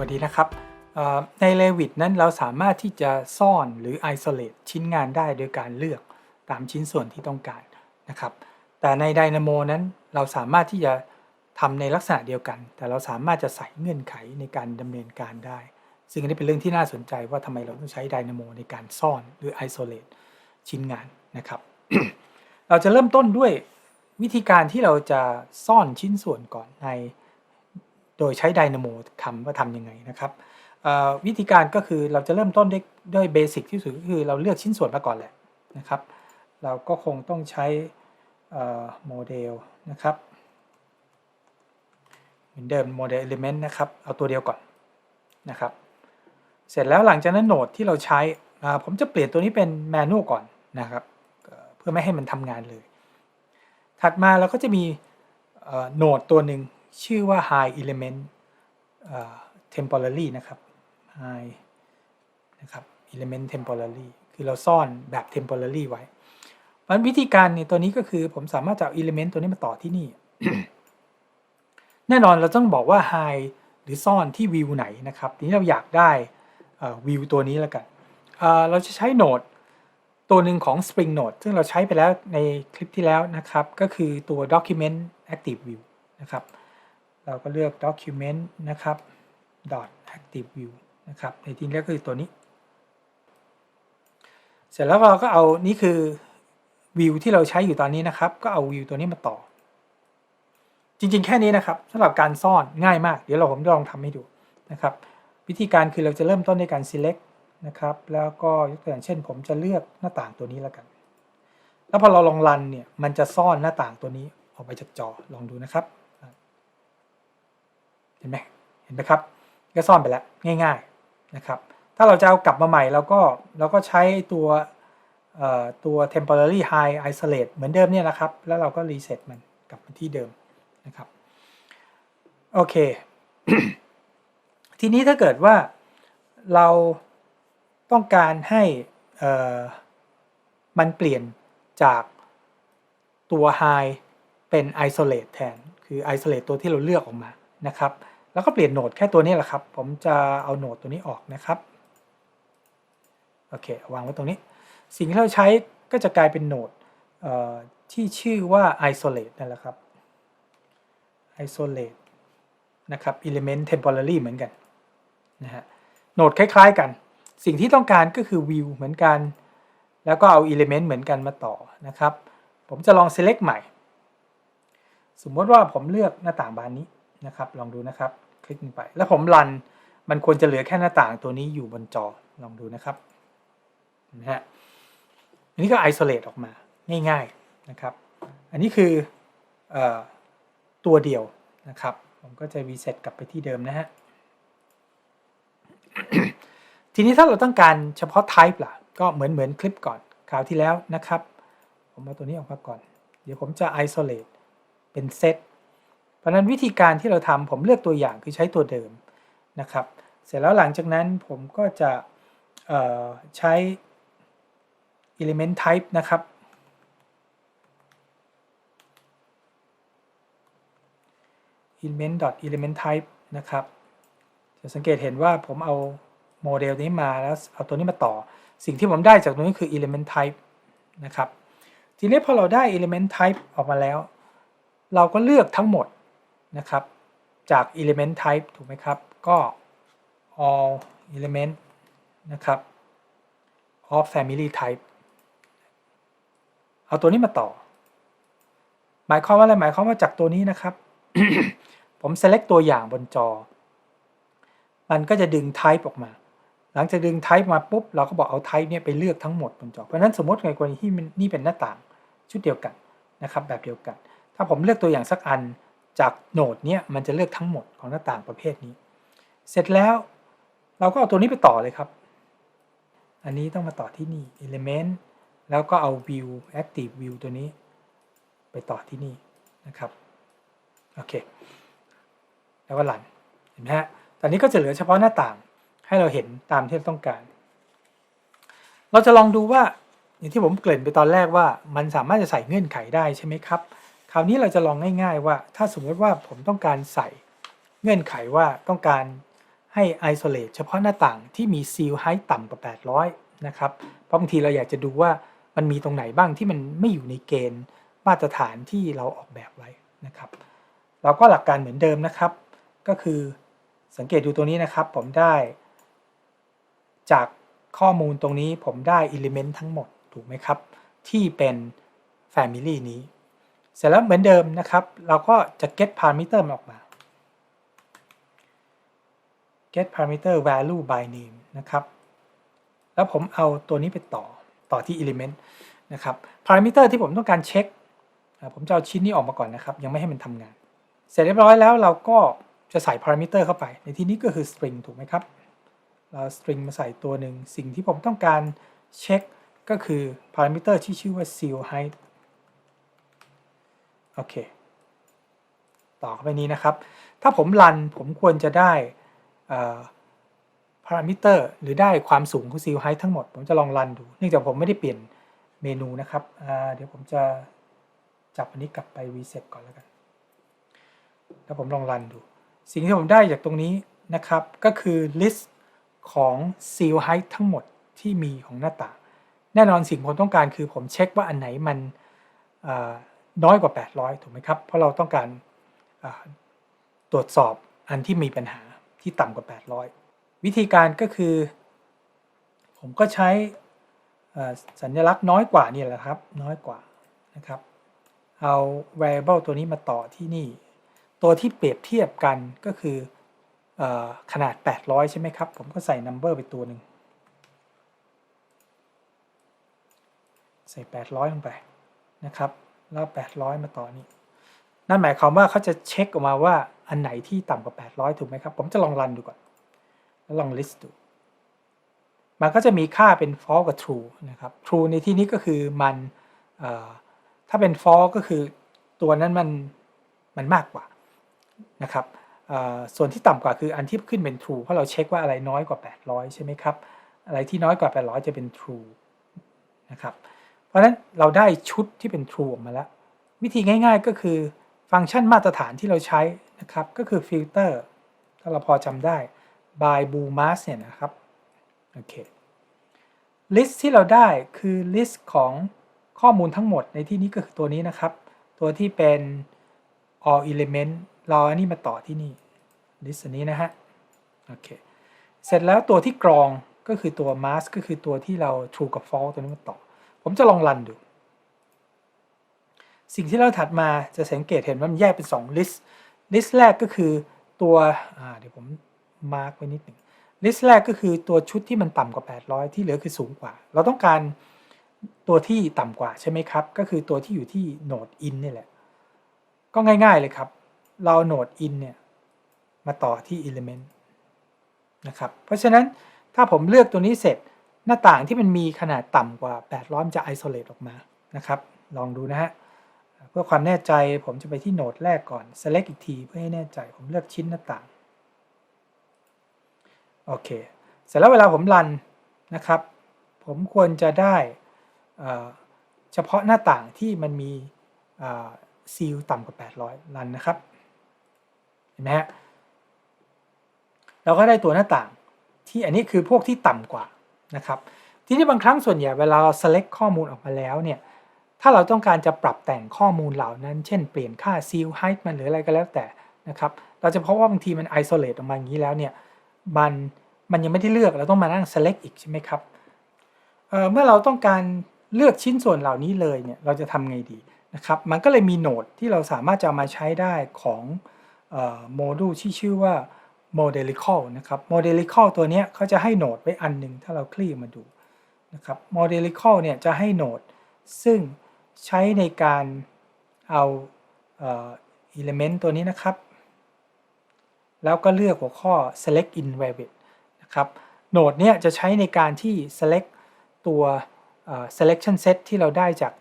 วัสดีนะครับใน Revit นั้นเราสามารถที่จะซ่อนหรือ isolate ชิ้นงานได้โดยการเลือกตามชิ้นส่วนที่ต้องการนะครับ แต่ใน Dynamo นั้นเราสามารถที่จะทำในลักษณะเดียวกัน แต่เราสามารถจะใส่เงื่อนไขในการดำเนินการได้ ซึ่งอันนี้เป็นเรื่องที่น่าสนใจว่าทำไมเราต้องใช้ Dynamo ในการซ่อนหรือ isolate ชิ้นงานนะครับ เราจะเริ่มต้นด้วยวิธีการที่เราจะซ่อนชิ้นส่วนก่อนใน โดยใช้ Dynamo ทำว่าทำยังไงนะครับวิธีการก็คือเราจะเริ่มต้นด้วยด้วยเบสิกที่สุดก็คือเราเลือกชิ้นส่วนมาก่อนแหละนะครับ เราก็คงต้องใช้โมเดลนะครับเหมือนเดิมโมเดล element นะครับ เอาตัวเดียวก่อนนะครับ เสร็จแล้วหลังจากนั้นโหนดที่เราใช้ผมจะเปลี่ยนตัวนี้เป็น manual ก่อนนะครับ เพื่อไม่ให้มันทำงานเลย ถัดมาเราก็จะมีโหนดตัวหนึ่ง ชื่อว่า high element temporary นะครับ high นะครับ element temporary คือเราซ่อนแบบ temporary ไว้มันวิธีการเนี่ยตัวนี้ก็คือผมสามารถจะเอา element ตัวนี้มาต่อที่นี่ แน่นอนเราต้องบอกว่า high หรือซ่อนที่วิวไหนนะครับ ทีนี้เราอยากได้วิวตัวนี้แล้วกันเอ่อเราจะใช้โหนดตัวหนึ่งของ Spring Node ซึ่งเราใช้ไปแล้วในคลิปที่แล้วนะครับ ก็คือตัว Document Active View นะครับ เราก็เลือก Document นะครับ dot active view นะครับ ในที่นี้ก็คือตัวนี้ เสร็จแล้วเราก็เอา นี่คือวิวที่เราใช้อยู่ตอนนี้นะครับ ก็เอาวิวตัวนี้มาต่อ จริงๆ แค่นี้นะครับสำหรับการซ่อนง่ายมาก เดี๋ยวเราผมลองทำให้ดูนะครับ วิธีการคือเราจะเริ่มต้นในการ select นะครับ แล้วก็ยกตัวอย่างเช่น ผมจะเลือกหน้าต่างตัวนี้แล้วกัน แล้วพอเราลองรันเนี่ย มันจะซ่อนหน้าต่างตัวนี้ออกไปจากจอ ลองดูนะครับ ห็นไหมเห็นไหมครับ ก็ซ่อนไปแล้วง่ายๆนะครับ ถ้าเราจะเอากลับมาใหม่เราก็เราก็ใช้ตัวตัว temporary high isolate เหมือนเดิมเนี่ยนะครับ แล้วเราก็ reset มันกลับมาที่เดิมนะครับ โอเค ทีนี้ถ้าเกิดว่าเราต้องการให้มันเปลี่ยนจากตัว high เป็น isolate แทน คือ isolate ตัวที่เราเลือกออกมานะครับ แล้วก็เปลี่ยนโหนดแค่ตัวนี้แหละครับ ผมจะเอาโหนดตัวนี้ออกนะครับโอเควางไว้ตรงนี้ สิ่งที่เราใช้ก็จะกลายเป็นโหนดที่ชื่อว่า isolate นั่นแหละครับ isolate นะครับ element temporary เหมือนกันนะฮะโหนดคล้ายๆกัน สิ่งที่ต้องการก็คือ view เหมือนกัน แล้วก็เอา element เหมือนกันมาต่อนะครับ ผมจะลอง select ใหม่ สมมติว่าผมเลือกหน้าต่างบานนี้นะครับ ลองดูนะครับ คลิกลงไป แล้วผมรันมันควรจะเหลือแค่หน้าต่างตัวนี้อยู่บนจอลองดูนะครับนะฮะอันนี้ก็ isolate ออกมาง่ายๆนะครับ อันนี้คืออตัวเดียวนะครับ ผมก็จะ reset กลับไปที่เดิมนะฮะทีนี้ถ้าเราต้องการเฉพาะ type ล่ะ ก็เหมือนเหมือนคลิปก่อนคราวที่แล้วนะครับ ผมเอาตัวนี้ออกมาก่อน เดี๋ยวผมจะ isolate เป็นเซต ราะนั้นวิธีการที่เราทำผมเลือกตัวอย่างคือใช้ตัวเดิมนะครับ เสร็จแล้วหลังจากนั้นผมก็จะใช้ element type นะครับ element dot element type นะครับจะสังเกตเห็นว่าผมเอาโมเดลนี้มาแล้วเอาตัวนี้มาต่อ สิ่งที่ผมได้จากตรงนี้คือ element type นะครับ ทีนี้พอเราได้ element type ออกมาแล้ว เราก็เลือกทั้งหมด นะครับ จาก element type ถูกไหมครับ ก็ all element นะครับ of family type เอาตัวนี้มาต่อ หมายความว่าอะไร หมายความว่าจากตัวนี้นะครับ ผม select ตัวอย่างบนจอ มันก็จะดึง type ออกมา หลังจากดึง type มาปุ๊บ เราก็บอกเอา type เนี่ยไปเลือกทั้งหมดบนจอ เพราะฉะนั้นสมมติในกรณีที่นี่เป็นหน้าต่างชุดเดียวกันนะครับ แบบเดียวกัน ถ้าผมเลือกตัวอย่างสักอัน จากโหนดเนี้ยมันจะเลือกทั้งหมดของหน้าต่างประเภทนี้ เสร็จแล้วเราก็เอาตัวนี้ไปต่อเลยครับ อันนี้ต้องมาต่อที่นี่ element แล้วก็เอา view active view ตัวนี้ ไปต่อที่นี่นะครับ โอเค แล้วก็รันเห็นไหมฮะ ตอนนี้ก็จะเหลือเฉพาะหน้าต่างให้เราเห็นตามที่เราต้องการ เราจะลองดูว่าอย่างที่ผมเกริ่นไปตอนแรกว่า มันสามารถจะใส่เงื่อนไขได้ใช่ไหมครับ ราวนี้เราจะลองง่ายๆว่า ถ้าสมมติว่าผมต้องการใส่เงื่อนไขว่าต้องการให้ isolate เฉพาะหน้าต่างที่มี seal height ต่ำกว่า 800 นะครับ เพราะบางทีเราอยากจะดูว่ามันมีตรงไหนบ้างที่มันไม่อยู่ในเกณฑ์มาตรฐานที่เราออกแบบไว้นะครับ เราก็หลักการเหมือนเดิมนะครับ ก็คือสังเกตดูตัวนี้นะครับ ผมได้ จากข้อมูลตรงนี้ผมได้ element ทั้งหมดถูกไหมครับ ที่เป็น family นี้ เสร็จแล้วเหมือนเดิมนะครับ เราก็จะ get parameter มันออกมา get parameter value by name นะครับ แล้วผมเอาตัวนี้ไปต่อต่อที่ element นะครับ parameter ที่ผมต้องการเช็ค ผมจะเอาชิ้นนี้ออกมาก่อนนะครับ ยังไม่ให้มันทำงาน เสร็จเรียบร้อยแล้วเราก็จะใส่ parameter เข้าไป ในที่นี้ก็คือ string ถูกไหมครับ เรา string มาใส่ตัวหนึ่ง สิ่งที่ผมต้องการเช็คก็คือ parameter ที่ชื่อว่า seal height โอเค ต่อเข้าไปนี้นะครับ ถ้าผมรันผมควรจะได้พารามิเตอร์หรือได้ความสูงของ seal height ทั้งหมด ผมจะลองรันดู เนื่องจากผมไม่ได้เปลี่ยนเมนูนะครับ เดี๋ยวผมจะจับอันนี้กลับไป reset ก่อนแล้วกัน แล้วผมลองรันดู สิ่งที่ผมได้จากตรงนี้นะครับ ก็คือ list ของ seal height ทั้งหมดที่มีของหน้าต่าง แน่นอนสิ่งผมต้องการคือผมเช็คว่าอันไหนมัน น้อยกว่า 800 ถูกไหมครับ เพราะเราต้องการตรวจสอบอันที่มีปัญหาที่ต่ำกว่า 800 วิธีการก็คือ ผมก็ใช้สัญลักษณ์น้อยกว่านี่แหละครับ น้อยกว่านะครับ เอา variable ตัวนี้มาต่อที่นี่ ตัวที่เปรียบเทียบกันก็คืออขนาด 800 ใช่ไหมครับ ผมก็ใส่ number ไปตัวหนึ่งใส่ 800 ลงไปนะครับ แล้ว800มาต่อนี้นั่นหมายความว่าเขาจะเช็คออกมาว่าอันไหนที่ต่ำกว่า 800 ถูกไหมครับ ผมจะลองรันดูก่อน แล้วลอง list ดู มันก็จะมีค่าเป็น false กับ true นะครับ true ในที่นี้ก็คือมันถ้าเป็น false ก็คือตัวนั้นมันมันมากกว่านะครับส่วนที่ต่ำกว่าคืออันที่ขึ้นเป็น true เพราะเราเช็คว่าอะไรน้อยกว่า 800 ใช่ไหมครับ อะไรที่น้อยกว่า 800 จะเป็น true นะครับ เพราะฉะนั้นเราได้ชุดที่เป็น true ออกมาแล้ว วิธีง่ายๆก็คือฟังก์ชันมาตรฐานที่เราใช้นะครับ ก็คือ filter ถ้าเราพอจำได้ by blue mask เนี่ยนะครับ โอเค list ที่เราได้คือ list ของข้อมูลทั้งหมดในที่นี้ก็คือตัวนี้นะครับ ตัวที่เป็น all element เราอันนี้มาต่อที่นี่ list อันนี้นะฮะ โอเค เสร็จแล้วตัวที่กรองก็คือตัว mask ก็คือตัวที่เรา true กับ false ตัวนี้มาต่อ ผมจะลองรันดู สิ่งที่เราถัดมาจะสังเกตเห็นว่ามันแยกเป็น2 list list แรกก็คือตัวเดี๋ยวผมมาร์กไว้นิดหนึ่ง list แรกก็คือตัวชุดที่มันต่ำกว่า 800 ที่เหลือคือสูงกว่า เราต้องการตัวที่ต่ำกว่าใช่ไหมครับ ก็คือตัวที่อยู่ที่ node in นี่แหละ ก็ง่ายๆเลยครับ เรา node in เนี่ยมาต่อที่ element นะครับ เพราะฉะนั้นถ้าผมเลือกตัวนี้เสร็จ หน้าต่างที่มันมีขนาดต่ำกว่า 800มันจะ isolate ออกมานะครับ ลองดูนะฮะ เพื่อความแน่ใจผมจะไปที่โหนดแรกก่อน select อีกทีเพื่อให้แน่ใจผมเลือกชิ้นหน้าต่าง โอเค เสร็จแล้วเวลาผมรันนะครับ ผมควรจะได้เฉพาะหน้าต่างที่มันมีซีลต่ำกว่า 800 รันนะครับ เห็นไหมฮะ เราก็ได้ตัวหน้าต่างที่อันนี้คือพวกที่ต่ำกว่า นะครับทีนี้บางครั้งส่วนใหญ่เวลาเรา select ข้อมูลออกมาแล้วเนี่ยถ้าเราต้องการจะปรับแต่งข้อมูลเหล่านั้น เช่นเปลี่ยนค่า seal height มันหรืออะไรก็แล้วแต่นะครับเราจะพบว่าบางทีมัน isolate ออกมาอย่างนี้แล้วเนี่ยมันมันยังไม่ได้เลือกเราต้องมานั่ง select อีกใช่ไหมครับเเมื่อเราต้องการเลือกชิ้นส่วนเหล่านี้เลยเนี่ยเราจะทำไงดีนะครับมันก็เลยมีโหนดที่เราสามารถจะมาใช้ได้ของโมดูลที่ชื่อว่า modelical นะครับ modelical ตัวนี้เขาจะให้โหนดไว้อันหนึ่งถ้าเราคลี่มาดูนะครับ modelical เนี่ยจะให้โหนดซึ่งใช้ในการเอาเอ่อ element ตัวนี้นะครับ แล้วก็เลือกหัวข้อ select in variable นะครับโหนดเนี้ยจะใช้ในการที่ select ตัว selection set ที่เราได้จาก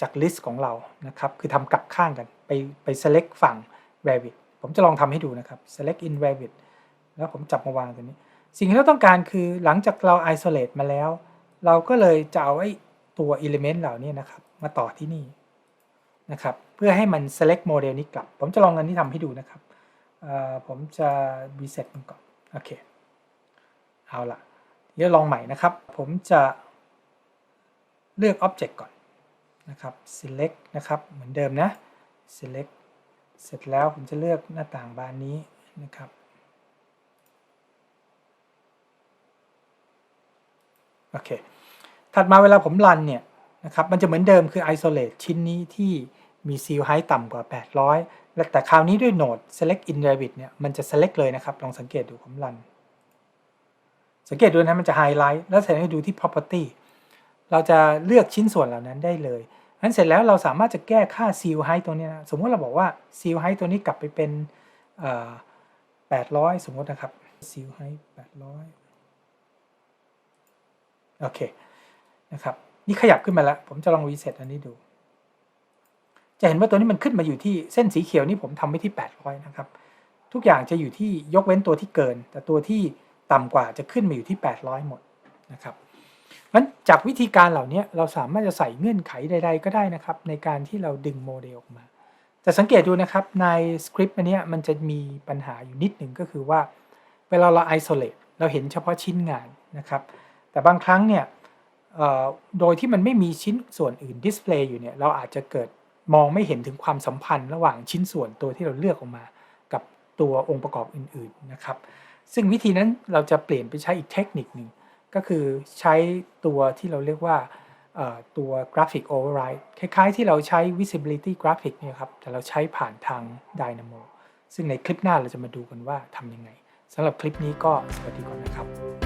จาก list ของเรานะครับ คือทำกลับข้างกันไปไป select ฝั่ง variable ผมจะลองทำให้ดูนะครับ select in variable แล้วผมจับมาวางตัวนี้ สิ่งที่เราต้องการคือหลังจากเรา isolate มาแล้ว เราก็เลยจะเอาไอ้ตัว element เหล่านี้นะครับ มาต่อที่นี่นะครับ เพื่อให้มัน select model นี้กลับ ผมจะลองอันนี้ทำให้ดูนะครับ ผมจะ reset มันก่อน โอเค เอาละเดี๋ยวลองใหม่นะครับ ผมจะเลือก Object ก่อนนะครับ select นะครับ เหมือนเดิมนะ select เสร็จแล้วผมจะเลือกหน้าต่างบานนี้นะครับ โอเค ถัดมาเวลาผมรันเนี่ยนะครับ มันจะเหมือนเดิมคือ isolate ชิ้นนี้ที่มี seal height ต่ำกว่า 800 และแต่คราวนี้ด้วยโหนด select in Revit เนี่ย มันจะ select เลยนะครับ ลองสังเกตดูผมรัน สังเกตดูนะ มันจะไฮไลท์ แล้วเสร็จให้ดูที่ property เราจะเลือกชิ้นส่วนเหล่านั้นได้เลยั้นเสร็จแล้วเราสามารถจะแก้ค่า seal height ตัวนี้นะสมมติเราบอกว่า seal height ตัวนี้กลับไปเป็นเอ่อ800สมมตินะครับ seal height 800โอเคนะครับนี่ขยับขึ้นมาแล้ว ผมจะลองรีเซ็ตอันนี้ดู จะเห็นว่าตัวนี้มันขึ้นมาอยู่ที่เส้นสีเขียวนี่ผมทำไว้ที่ 800 นะครับ ทุกอย่างจะอยู่ที่ยกเว้นตัวที่เกิน แต่ตัวที่ต่ำกว่าจะขึ้นมาอยู่ที่ 800 หมดนะครับ งั้นจากวิธีการเหล่านี้เราสามารถจะใส่เงื่อนไขใด ๆ ก็ได้นะครับ ในการที่เราดึงโมเดลออกมา แต่สังเกตดูนะครับในสคริปต์อันนี้มันจะมีปัญหาอยู่นิดหนึ่งก็คือว่า เวลาเรา isolate เราเห็นเฉพาะชิ้นงานนะครับ แต่บางครั้งเนี่ยโดยที่มันไม่มีชิ้นส่วนอื่นดิสเพลย์อยู่เนี่ยเราอาจจะเกิดมองไม่เห็นถึงความสัมพันธ์ระหว่างชิ้นส่วนตัวที่เราเลือกออกมา กับตัวองค์ประกอบอื่นๆนะครับ ซึ่งวิธีนั้นเราจะเปลี่ยนไปใช้อีกเทคนิคหนึ่ง ก็คือใช้ตัวที่เราเรียกว่าตัว Graphic Override คล้ายๆ ที่เราใช้ Visibility Graphic เนี่ยครับ แต่เราใช้ผ่านทาง Dynamo ซึ่งในคลิปหน้าเราจะมาดูกันว่าทำยังไงสำหรับคลิปนี้ก็สวัสดีก่อนนะครับ